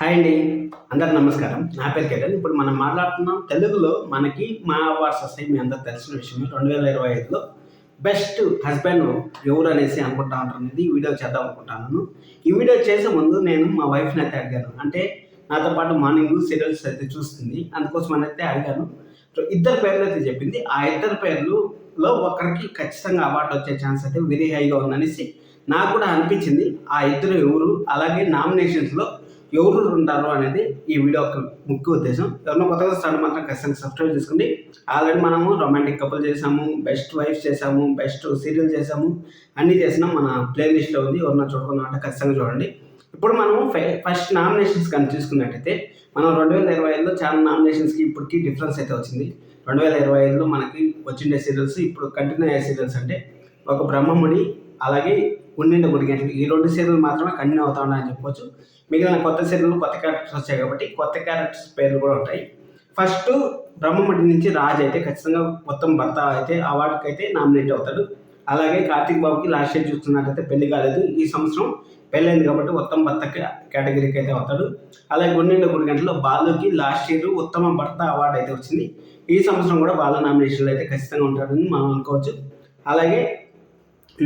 Hi అండి. అందరు నమస్కారం. నా పేరు కేటన్ ఇప్పుడు మనం మాట్లాడుతున్నాం తెలుగులో మనకి మా అవార్డ్స్ వస్తాయి మీ అందరు తెలిసిన విషయమే. రెండు వేల ఇరవై ఐదులో బెస్ట్ హస్బెండ్ ఎవరు అనేసి అనుకుంటా ఉంటాను ఈ వీడియో చేద్దాం అనుకుంటున్నాను ఈ వీడియో చేసే ముందు నేను మా వైఫ్ని అయితే అడిగాను. అంటే నాతో పాటు మార్నింగ్ సీరియల్స్ అయితే చూస్తుంది. అందుకోసం అని అయితే అడిగాను. ఇద్దరు పేర్లు అయితే చెప్పింది. ఆ ఇద్దరు పేర్లులో ఒకరికి ఖచ్చితంగా అవార్డు వచ్చే ఛాన్స్ అయితే వెరీ హైగా ఉందనేసి నాకు కూడా అనిపించింది. ఆ ఇద్దరు ఎవరు? అలాగే నామినేషన్స్లో ఎవరు ఉంటారు అనేది ఈ వీడియో యొక్క ముఖ్య ఉద్దేశం. ఎవరినో కొత్తగా స్టార్ట్ మాత్రం ఖచ్చితంగా సబ్స్క్రైబ్ చేసుకోండి. ఆల్రెడీ మనము రొమాంటిక్ కపుల్ చేసాము బెస్ట్ వైఫ్ చేసాము బెస్ట్ సీరియల్ చేసాము అన్నీ చేసినాం. మన ప్లేలిస్ట్లో ఉంది. ఎవరినో చూడకుండా ఖచ్చితంగా చూడండి. ఇప్పుడు మనము ఫస్ట్ నామినేషన్స్ కానీ చూసుకున్నట్టయితే మనం రెండు వేల ఇరవై ఐదులో చాలా నామినేషన్స్కి ఇప్పటికి డిఫరెన్స్ అయితే వచ్చింది. రెండు వేల ఇరవై ఐదులో మనకి వచ్చిండే సీరియల్స్ ఇప్పుడు కంటిన్యూ అయ్యే సీరియల్స్ అంటే ఒక బ్రహ్మముడి అలాగే ఉండిండ గుడి గంటలు ఈ రెండు సీరియల్ మాత్రమే కంటిన్యూ అవుతా ఉన్నాయని చెప్పొచ్చు. మిగిలిన కొత్త సీరియల్ కొత్త క్యారెక్టర్స్ వచ్చాయి కాబట్టి కొత్త క్యారెక్టర్స్ పేర్లు కూడా ఉంటాయి. ఫస్ట్ బ్రహ్మముడి నుంచి రాజ్ అయితే ఖచ్చితంగా మొత్తం భర్త అయితే అవార్డుకి అయితే నామినేట్ అవుతాడు. అలాగే కార్తీక్ బాబుకి లాస్ట్ ఇయర్ చూస్తున్నట్లయితే పెళ్ళి కాలేదు. ఈ సంవత్సరం పెళ్ళైంది కాబట్టి ఉత్తమ భర్త కేటగిరీకి అయితే అవుతాడు. అలాగే గుండెండు గుడి గంటలో బాలుకి లాస్ట్ ఇయర్ ఉత్తమ భర్త అవార్డు అయితే వచ్చింది. ఈ సంవత్సరం కూడా బాల నామినేషన్లో అయితే ఖచ్చితంగా ఉంటాడని మనం అనుకోవచ్చు. అలాగే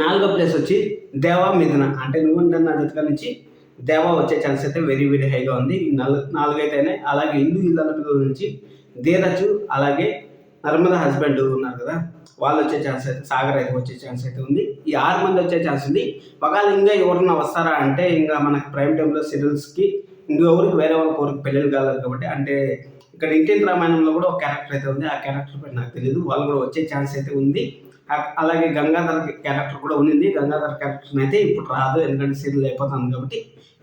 నాలుగో ప్లేస్ వచ్చి దేవా మిథున. అంటే నువ్వు నన్ను జతక నుంచి దేవా వచ్చే ఛాన్స్ అయితే వెరీ వెరీ హైగా ఉంది. ఈ నాలుగు నాలుగైతేనే అలాగే ఇల్లు ఇళ్ళ పిల్లల నుంచి ధీరజు అలాగే నర్మద హస్బెండ్ ఉన్నారు కదా వాళ్ళు వచ్చే ఛాన్స్ అయితే సాగర్ అయితే వచ్చే ఛాన్స్ అయితే ఉంది. ఈ ఆరు మంది వచ్చే ఛాన్స్ ఉంది. ఒకవేళ ఇంకా ఎవరన్నా వస్తారా అంటే ఇంకా మనకి ప్రైమ్ టైంలో సీరియల్స్కి ఇంకెవరికి వేరే వాళ్ళకి ఎవరికి పెళ్ళిళ్ళు కాలేదు కాబట్టి అంటే ఇక్కడ ఇండియన్ రామాయణంలో కూడా ఒక క్యారెక్టర్ అయితే ఉంది. ఆ క్యారెక్టర్ పేరు నాకు తెలియదు వాళ్ళు కూడా వచ్చే ఛాన్స్ అయితే ఉంది. అలాగే గంగాధర్ క్యారెక్టర్ కూడా ఉంది గంగాధర్ క్యారెక్టర్ అయితే ఇప్పుడు రాదు. ఎందుకంటే సీరియల్ అయిపోతుంది కాబట్టి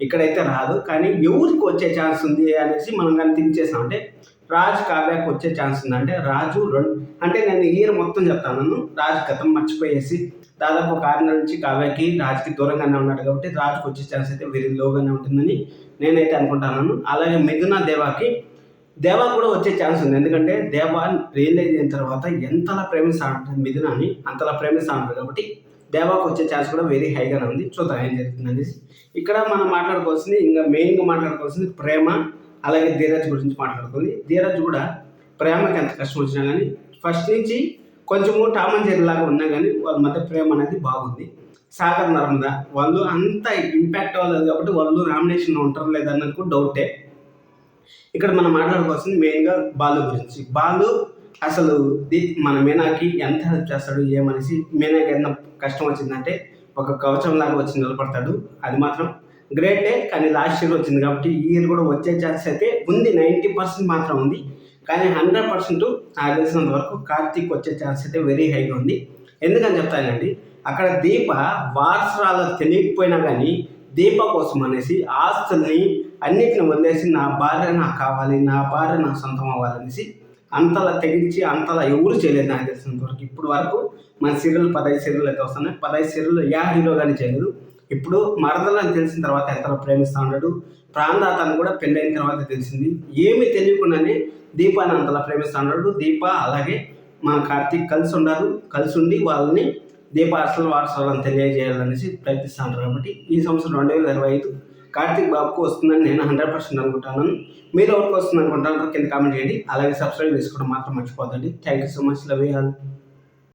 ఇక్కడైతే రాదు. కానీ ఎవరికి వచ్చే ఛాన్స్ ఉంది అనేసి మనం కానీ థింక్ చేసాం అంటే రాజు కావ్యాకి వచ్చే ఛాన్స్ ఉంది. అంటే రాజు రెండు అంటే నేను ఇయర్ మొత్తం చెప్తాను రాజు గతం మర్చిపోయేసి దాదాపు ఒక ఆరు నెలల నుంచి కావ్యకి రాజుకి దూరంగానే ఉన్నాడు కాబట్టి రాజుకి వచ్చే ఛాన్స్ అయితే వెరీ లోగానే ఉంటుందని నేనైతే అనుకుంటున్నాను అలాగే మిథున దేవాకి దేవా కూడా వచ్చే ఛాన్స్ ఉంది. ఎందుకంటే దేవా రియలైజ్ అయిన తర్వాత ఎంతలా ప్రేమిస్తాడు మిథునాన్ని అంతలా ప్రేమిస్తాడు కాబట్టి దేవాకు వచ్చే ఛాన్స్ కూడా వెరీ హైగానే ఉంది. చూద్దాం ఏం జరుగుతుంది అనేసి. ఇక్కడ మనం మాట్లాడుకోవాల్సింది ఇంకా మెయిన్గా మాట్లాడుకోవాల్సింది ప్రేమ అలాగే ధీరజ్ గురించి మాట్లాడుకుంది ధీరజ్ కూడా ప్రేమకి ఎంత కష్టం వచ్చినా కానీ ఫస్ట్ నుంచి కొంచెము టామన్ చేరిలాగా లాగా ఉన్నా కానీ వాళ్ళ మధ్య ప్రేమ అనేది బాగుంది. సాగర్ నర్మద వాళ్ళు అంత ఇంపాక్ట్ అవ్వలేదు కాబట్టి వాళ్ళు నామినేషన్లో ఉంటారు లేదన్నది కూడా డౌటే ఇక్కడ మనం మాట్లాడుకోవాల్సింది మెయిన్గా బాలు గురించి. బాలు అసలు మన మీనాకి ఎంత హెల్ప్ చేస్తాడు ఏమనేసి మీనాకి ఎంత కష్టం వచ్చిందంటే ఒక కవచం లాగా వచ్చి నిలబడతాడు. అది మాత్రం గ్రేట్ డే కానీ లాస్ట్ ఇయర్ వచ్చింది కాబట్టి ఈ ఇయర్ కూడా వచ్చే ఛాన్స్ అయితే ఉంది. నైంటీ పర్సెంట్ మాత్రం ఉంది. కానీ హండ్రెడ్ పర్సెంట్ నాకు తెలిసినంత వరకు కార్తీక్ వచ్చే ఛాన్స్ అయితే వెరీ హైగా ఉంది. ఎందుకని చెప్తానండి? అక్కడ దీప వారసరాలు తెలియకపోయినా కానీ దీప కోసం అనేసి ఆస్తుల్ని అన్నిటిని వదిలేసి నా భార్య నాకు కావాలి నా భార్య నా సొంతం అవ్వాలనేసి అంతలా తెగించి అంతలా ఎవరు చేయలేదు నాకు తెలిసినంత వరకు. ఇప్పుడు వరకు మన సీరియల్ పదహైదు సీరియల్ అయితే వస్తున్నాయి. పదహైదు సీరియల్ యా హీరో కానీ చేయలేదు. ఇప్పుడు మరదలు తెలిసిన తర్వాత ఎంతలో ప్రేమిస్తూ ఉన్నాడు? ప్రాణదాతను కూడా పెళ్ళైన తర్వాత తెలిసింది. ఏమి తెలియకుండానే దీపాన్ని అంతలా ప్రేమిస్తూ ఉన్నాడు. దీప అలాగే మన కార్తీక్ కలిసి ఉన్నారు కలిసి ఉండి వాళ్ళని దీప అసలు వారసులను తెలియజేయాలనేసి ప్రయత్నిస్తూ ఉంటారు కాబట్టి ఈ సంవత్సరం రెండు వేల ఇరవై ఐదు కార్తీక్ బాబుకు వస్తుందని నేను హండ్రెడ్ పర్సెంట్ అనుకుంటాను. మీరు ఎవరికి వస్తుంది అనుకుంటారో కింద కామెంట్ చేయండి. అలాగే సబ్స్క్రైబ్ చేసుకోవడం మాత్రం మర్చిపోదండి thank you so much. Love you all